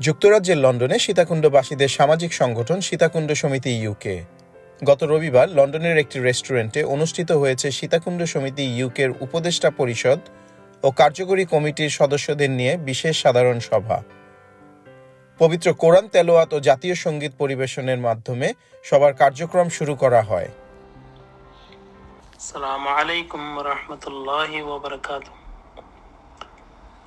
যুক্তরাজ্যের লন্ডনে সীতাকুণ্ডবাসীদের সামাজিক সংগঠন সীতাকুণ্ড সমিতি ইউকে গত রবিবার লন্ডনের একটি রেস্টুরেন্টে অনুষ্ঠিত হয়েছে সীতাকুণ্ড সমিতি ইউকের উপদেষ্টা পরিষদ ও কার্যকরী কমিটির সদস্যদের নিয়ে বিশেষ সাধারণ সভা। পবিত্র কোরআন তেলোয়াত ও জাতীয় সংগীত পরিবেশনের মাধ্যমে সবার কার্যক্রম শুরু করা হয়। আলাইকুম রহমতুল্লাহ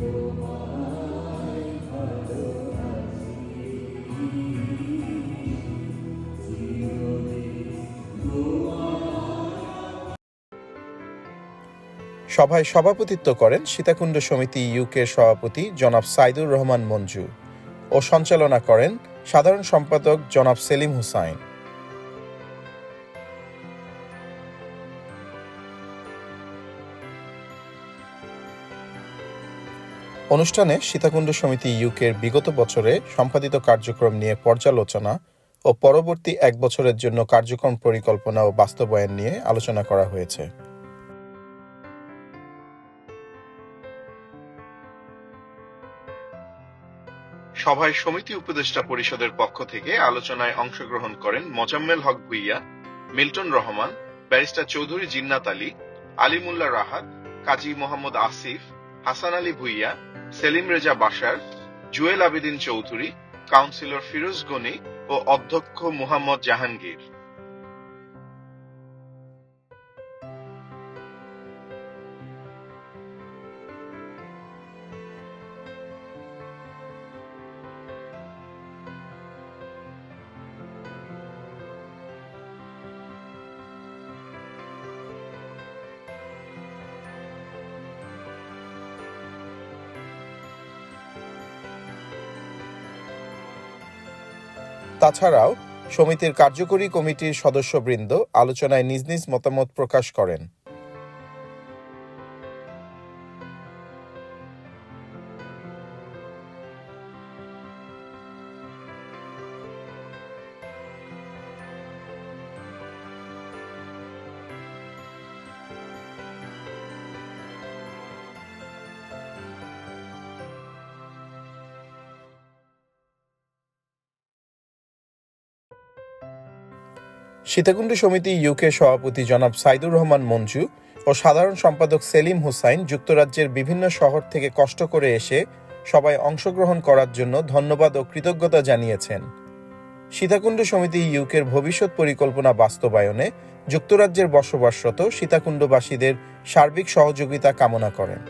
সভায় সভাপতিত্ব করেন সীতাকুণ্ড সমিতি ইউকের সভাপতি জনাব সাইদুর রহমান মঞ্জু ও সঞ্চালনা করেন সাধারণ সম্পাদক জনাব সেলিম হুসাইন। অনুষ্ঠানে সীতাকুণ্ড সমিতি ইউকের বিগত বছরে সম্পাদিত কার্যক্রম নিয়ে পর্যালোচনা ও পরবর্তী এক বছরের জন্য কার্যক্রম পরিকল্পনা ও বাস্তবায়ন নিয়ে আলোচনা করা হয়েছে। সভায় সমিতি উপদেষ্টা পরিষদের পক্ষ থেকে আলোচনায় অংশগ্রহণ করেন Mozammel Haque Bhuiyan, Milton Rahman, barrister Chowdhury Jinnat Ali, Alimullah Rahat, Kazi Mohammad Asif Hasan Ali Bhuiyan, Selim Reza Basar Jewel Abedin Chowdhury, councillor Firoz Gani ও অধ্যক্ষ মুহাম্মদ জাহাঙ্গীর। তাছাড়াও সমিতির কার্যকরী কমিটির সদস্যবৃন্দ আলোচনায় নিজ নিজ মতামত প্রকাশ করেন। সীতাকুণ্ড সমিতি ইউকে সভাপতি জনাব সাইদুর রহমান মঞ্জু ও সাধারণ সম্পাদক সেলিম হুসাইন যুক্তরাজ্যের বিভিন্ন শহর থেকে কষ্ট করে এসে সবাই অংশগ্রহণ করার জন্য ধন্যবাদ ও কৃতজ্ঞতা জানিয়েছেন। সীতাকুণ্ড সমিতি ইউকের ভবিষ্যৎ পরিকল্পনা বাস্তবায়নে যুক্তরাজ্যের বসবাসরত সীতাকুণ্ডবাসীদের সার্বিক সহযোগিতা কামনা করেন।